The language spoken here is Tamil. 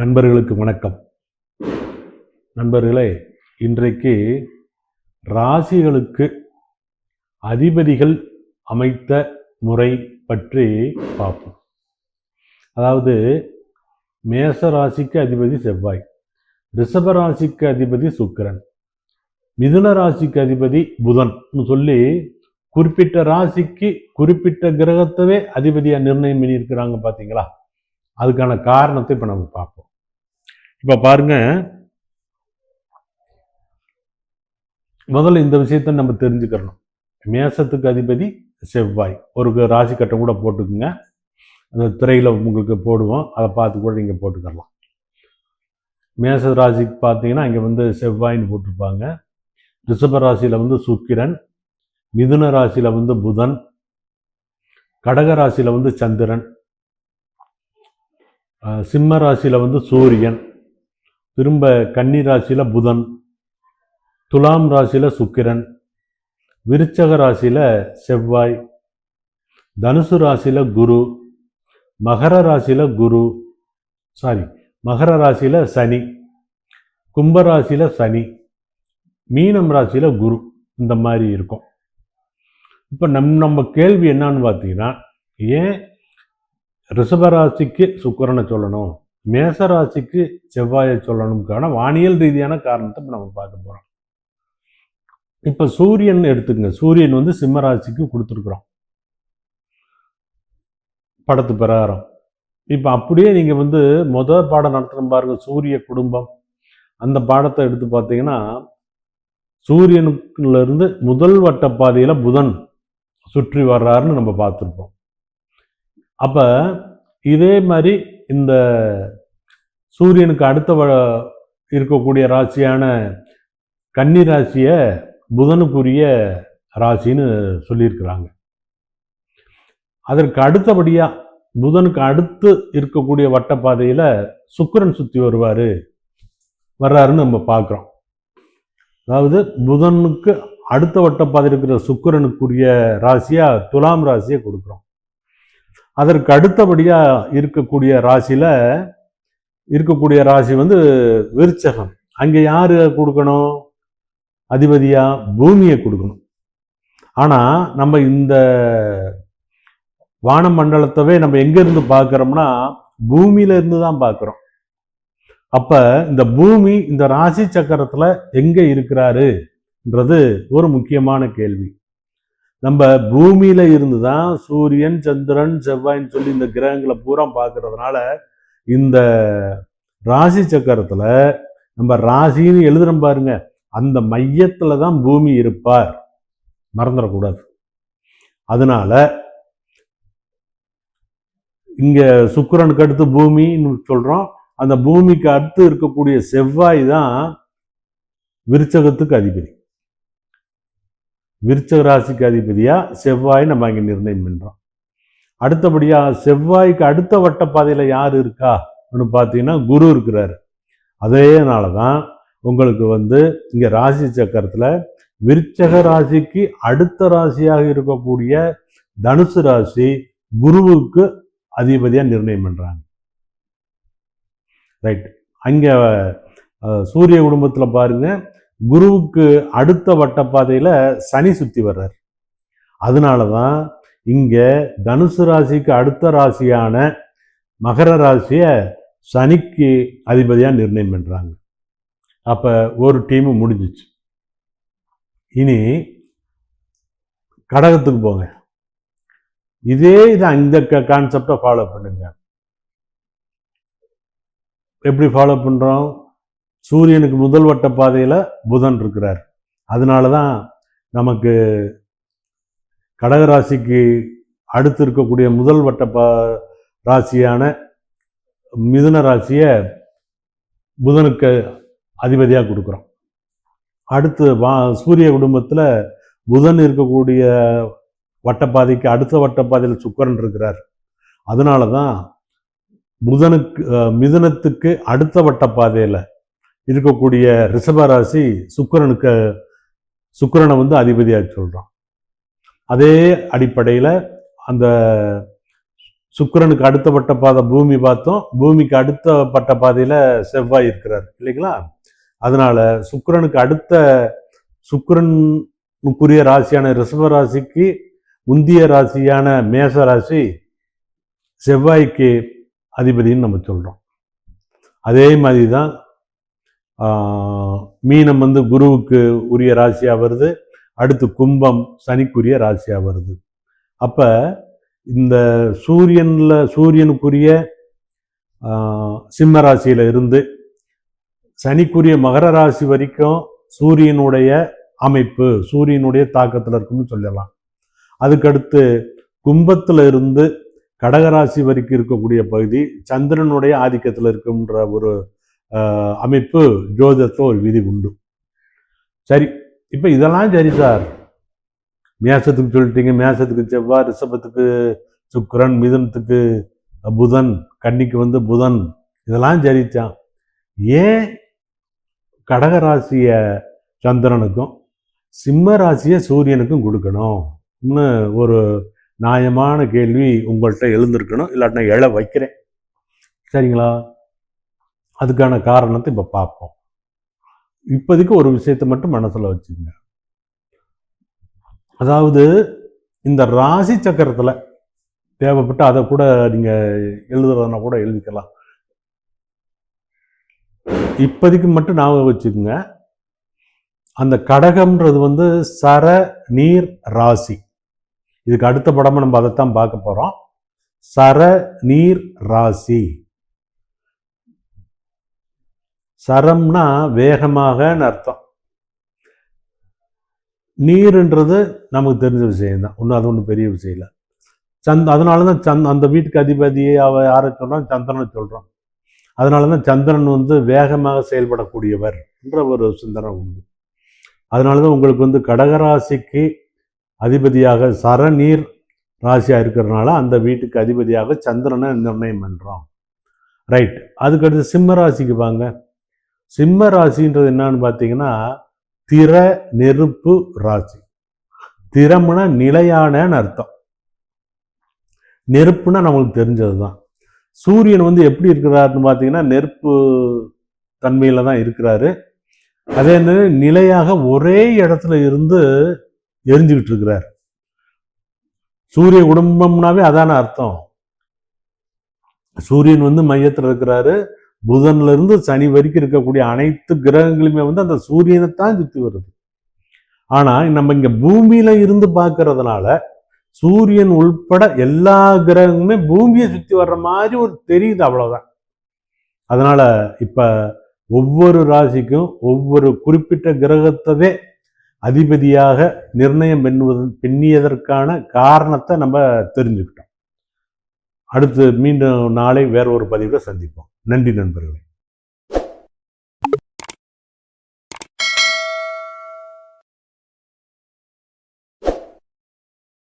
நண்பர்களுக்கு வணக்கம். நண்பர்களே இன்றைக்கு ராசிகளுக்கு அதிபதிகள் அமைத்த முறை பற்றி பார்ப்போம். அதாவது மேச ராசிக்கு அதிபதி செவ்வாய் ரிஷப ராசிக்கு அதிபதி சுக்கிரன் மிதுன ராசிக்கு அதிபதி புதன் சொல்லி குறிப்பிட்ட ராசிக்கு குறிப்பிட்ட கிரகத்தவே அதிபதியாக நிர்ணயம் பண்ணியிருக்கிறாங்க பார்த்தீங்களா அதுக்கான காரணத்தை இப்போ நம்ம பார்ப்போம். இப்போ பாருங்க. முதல்ல இந்த விஷயத்த நம்ம தெரிஞ்சுக்கிறணும். மேசத்துக்கு அதிபதி செவ்வாய். ஒரு ராசி கட்டம் கூட போட்டுக்குங்க. அந்த திரையில் உங்களுக்கு போடுவோம். அதை பார்த்து கூட நீங்கள் போட்டுக்கலாம் மேச ராசிக்கு பார்த்தீங்கன்னா இங்கே வந்து செவ்வாய்ன்னு போட்டிருப்பாங்க. ரிஷப ராசியில் வந்து சுக்கிரன். மிதுன ராசியில் வந்து புதன். கடக ராசியில் வந்து சந்திரன். சிம்ம ராசியில் வந்து சூரியன். திரும்ப கன்னி ராசியில் புதன் துலாம் ராசியில் சுக்கிரன் விருச்சக ராசியில் செவ்வாய் தனுசு ராசியில் குரு மகர ராசியில் குரு சாரி மகர ராசியில் சனி கும்ப ராசியில் சனி மீனம் ராசியில் குரு இந்த மாதிரி இருக்கும். இப்போ நம் நம்ம கேள்வி என்னன்னு பார்த்தீங்கன்னா ஏன் ரிஷபராசிக்கு சுக்கிரனை சொல்லணும்? மேசராசிக்கு செவ்வாயை சொல்லணும்க்கான வானியல் ரீதியான காரணத்தை இப்போ நம்ம பார்க்க போகிறோம் இப்போ சூரியன் எடுத்துக்கங்க. சூரியன் வந்து சிம்மராசிக்கு கொடுத்துருக்குறோம். படத்து பிரகாரம். இப்போ அப்படியே நீங்கள் வந்து முதல் பாடம் நடத்துகிற பாருங்க. சூரிய குடும்பம். அந்த பாடத்தை எடுத்து பார்த்தீங்கன்னா சூரியனுக்குலேருந்து முதல் வட்ட பாதையில் புதன் சுற்றி வர்றாருன்னு நம்ம பார்த்துருப்போம். அப்போ இதே மாதிரி இந்த சூரியனுக்கு அடுத்த வ- இருக்கக்கூடிய ராசியான கன்னி ராசியை புதனுக்குரிய ராசின்னு சொல்லியிருக்கிறாங்க. அதற்கு அடுத்தபடியாக புதனுக்கு அடுத்து இருக்கக்கூடிய வட்டப்பாதையில் சுக்கரன் சுற்றி வருவார். வர்றாருன்னு நம்ம பார்க்குறோம் அதாவது புதனுக்கு அடுத்த வட்டப்பாதை இருக்கிற சுக்கிரனுக்குரிய ராசியாக துலாம் ராசியை கொடுக்குறோம். அதற்கு அடுத்தபடியா இருக்கக்கூடிய ராசியில இருக்கக்கூடிய ராசி வந்து விருச்சகம். அங்கே யார் கொடுக்கணும்? அதிபதியாக பூமியை கொடுக்கணும். ஆனால் நம்ம இந்த வான மண்டலத்தவே நம்ம எங்கேருந்து பார்க்குறோம்னா பூமியிலேருந்து பூமியில தான் பார்க்குறோம். அப்ப இந்த பூமி இந்த ராசி சக்கரத்துல எங்கே இருக்கிறாருன்றது ஒரு முக்கியமான கேள்வி. நம்ம பூமியில இருந்து தான் சூரியன் சந்திரன் செவ்வாய்ன்னு சொல்லி இந்த கிரகங்களை பூரா பார்க்கறதுனால இந்த ராசி சக்கரத்தில் நம்ம ராசின்னு எழுதுறோம் பாருங்க. அந்த மையத்தில் தான் பூமி இருப்பார். மறந்துடக்கூடாது. அதனால இங்கே சுக்கிரனுக்கு அடுத்து பூமின்னு சொல்கிறோம் அந்த பூமிக்கு அடுத்து இருக்கக்கூடிய செவ்வாய் தான் விருச்சகத்துக்கு அதிபதி. விருச்சக ராசிக்கு அதிபதியாக செவ்வாய் நம்ம அங்கே நிர்ணயம் பண்ணுறோம் அடுத்தபடியாக செவ்வாய்க்கு அடுத்த வட்டப்பாதையில் யார் இருக்கா? அப்படின்னு பார்த்தீங்கன்னா குரு இருக்கிறாரு. அதேனால தான் உங்களுக்கு வந்து இங்கே ராசி சக்கரத்தில் விருச்சக ராசிக்கு அடுத்த ராசியாக இருக்கக்கூடிய தனுசு ராசி குருவுக்கு அதிபதியாக நிர்ணயம் பண்ணுறாங்க ரைட். அங்கே சூரிய குடும்பத்தில் பாருங்க குருவுக்கு அடுத்த வட்டப்பாதையில் சனி சுற்றி வர்றார். அதனால தான் இங்கே தனுசு ராசிக்கு அடுத்த ராசியான மகர ராசியை சனிக்கு அதிபதியாக நிர்ணயம் பண்ணுறாங்க அப்போ ஒரு டீமு முடிஞ்சிச்சு. இனி கடகத்துக்கு போங்க. இதே இதை இந்த கான்செப்டை ஃபாலோ பண்ணுங்க. எப்படி ஃபாலோ பண்ணுறோம் சூரியனுக்கு முதல் வட்ட பாதையில் புதன் இருக்கிறார். அதனால தான் நமக்கு கடகராசிக்கு அடுத்து இருக்கக்கூடிய முதல் வட்ட ப ராசியான மிதுன ராசியை புதனுக்கு அதிபதியாக கொடுக்குறோம். அடுத்து வா சூரிய குடும்பத்தில் புதன் இருக்கக்கூடிய வட்டப்பாதைக்கு அடுத்த வட்டப்பாதையில் சுக்கிரன் இருக்கிறார். அதனால தான் புதனுக்கு மிதுனத்துக்கு அடுத்த வட்டப்பாதையில் இருக்கக்கூடிய ரிஷபராசி ராசி சுக்கிரனுக்கு வந்து அதிபதியாக சொல்கிறோம் அதே அடிப்படையில் அந்த சுக்கரனுக்கு அடுத்தப்பட்ட பாதை பூமி பார்த்தோம். பூமிக்கு அடுத்தப்பட்ட பாதையில் செவ்வாய் இருக்கிறார் இல்லைங்களா? அதனால சுக்கரனுக்கு அடுத்த சுக்கரனுக்குரிய ராசியான ரிஷப ராசிக்கு முந்திய ராசியான மேச ராசி செவ்வாய்க்கு அதிபதின்னு நம்ம சொல்கிறோம் அதே மாதிரி தான் மீனம் வந்து குருவுக்கு உரிய ராசியாக வருது. அடுத்து கும்பம் சனிக்குரிய ராசியாக வருது. அப்போ இந்த சூரியனில் சூரியனுக்குரிய சிம்ம ராசியில் இருந்து சனிக்குரிய மகர ராசி வரைக்கும் சூரியனுடைய அமைப்பு சூரியனுடைய தாக்கத்தில் இருக்குன்னு சொல்லலாம். அதுக்கடுத்து கும்பத்தில் இருந்து கடகராசி வரைக்கும் இருக்கக்கூடிய பகுதி சந்திரனுடைய ஆதிக்கத்தில் இருக்குன்ற ஒரு அமைப்பு ஜோதத்தோ ஒரு விதி உண்டு. சரி இப்போ இதெல்லாம் சரி சார். மேசத்துக்கு சொல்லிட்டீங்க. மேசத்துக்கு செவ்வாய் ரிஷபத்துக்கு சுக்கரன் மிதுனத்துக்கு புதன் கன்னிக்கு வந்து புதன். இதெல்லாம் சரிச்சான் ஏன் கடகராசிய சந்திரனுக்கும் சிம்ம ராசியை சூரியனுக்கும் கொடுக்கணும்னு ஒரு நியாயமான கேள்வி உங்கள்கிட்ட எழுந்திருக்கணும். இல்லாட்டி நான் எழ வைக்கிறேன். சரிங்களா? அதுக்கான காரணத்தை இப்போ பார்ப்போம். இப்போதைக்கு ஒரு விஷயத்தை மட்டும் மனசில் வச்சுங்க. அதாவது இந்த ராசி சக்கரத்தில் தேவைப்பட்டு அதை கூட நீங்கள் எழுதுறதுனா கூட எழுதிக்கலாம். இப்போதைக்கு மட்டும் ஞாபகம் வச்சுக்கோங்க. அந்த கடகம்ன்றது வந்து சர நீர் ராசி. இதுக்கு அடுத்த படமும் நம்ம அதைத்தான் பார்க்க போகிறோம் சர நீர் ராசி. சரம்னா வேகமாகன்னு அர்த்தம். நீருன்றது நமக்கு தெரிஞ்ச விஷயம்தான். ஒன்றும் அது ஒன்றும் பெரிய விஷயம் இல்லை. சந்த் அதனால தான் சந்த் அந்த வீட்டுக்கு அதிபதியை அவ யாரை சொல்கிறோம் சந்திரனை சொல்கிறோம் அதனால தான் சந்திரன் வந்து வேகமாக செயல்படக்கூடியவர் என்ற ஒரு சிந்தனை உண்டு. அதனால தான் உங்களுக்கு வந்து கடகராசிக்கு அதிபதியாக சரநீர் ராசியாக இருக்கிறதுனால அந்த வீட்டுக்கு அதிபதியாக சந்திரனை நிர்ணயம் பண்ணுறோம் ரைட் அதுக்கடுத்து சிம்ம ராசிக்கு வாங்க. சிம்ம ராசின்றது என்னன்னு பார்த்தீங்கன்னா திற நெருப்பு ராசி. திறம்னா நிலையானன்னு அர்த்தம். நெருப்புனா நம்மளுக்கு தெரிஞ்சது தான் சூரியன் வந்து எப்படி இருக்கிறாருன்னு பார்த்தீங்கன்னா நெருப்பு தன்மையில் தான் இருக்கிறாரு. அதே மாதிரி நிலையாக ஒரே இடத்துல இருந்து எரிஞ்சுக்கிட்டு இருக்கிறார். சூரிய குடும்பம்னாவே அதான அர்த்தம். சூரியன் வந்து மையத்தில் இருக்கிறாரு. புதன்ல இருந்து சனி வரைக்கும் இருக்கக்கூடிய அனைத்து கிரகங்களுமே வந்து அந்த சூரியனை தான் சுற்றி வருது. ஆனால் நம்ம இங்கே பூமியில இருந்து பார்க்கறதுனால சூரியன் உள்பட எல்லா கிரகங்களுமே பூமியை சுற்றி வர்ற மாதிரி ஒரு தெரியுது அவ்வளோதான் அதனால இப்போ ஒவ்வொரு ராசிக்கும் ஒவ்வொரு குறிப்பிட்ட கிரகத்ததே அதிபதியாக நிர்ணயம் பெண்ணுவது பெண்ணியதற்கான காரணத்தை நம்ம தெரிஞ்சுக்கிட்டோம். அடுத்து மீண்டும் நாளை வேற ஒரு பதிவில் சந்திப்போம். நன்றி நண்பர்களே.